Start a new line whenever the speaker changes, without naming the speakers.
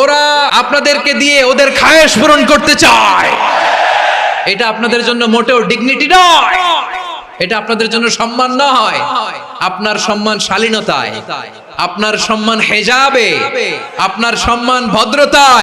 ওরা আপনাদেরকে দিয়ে ওদের খায়েশ পূরণ করতে চায়। এটা আপনাদের জন্য মোটেও ডিগনিটি নয়। এটা আপনাদের জন্য সম্মান নয়। আপনার সম্মান শালীনতায়, আপনার সম্মান হেজাবে, আপনার সম্মান ভদ্রতায়।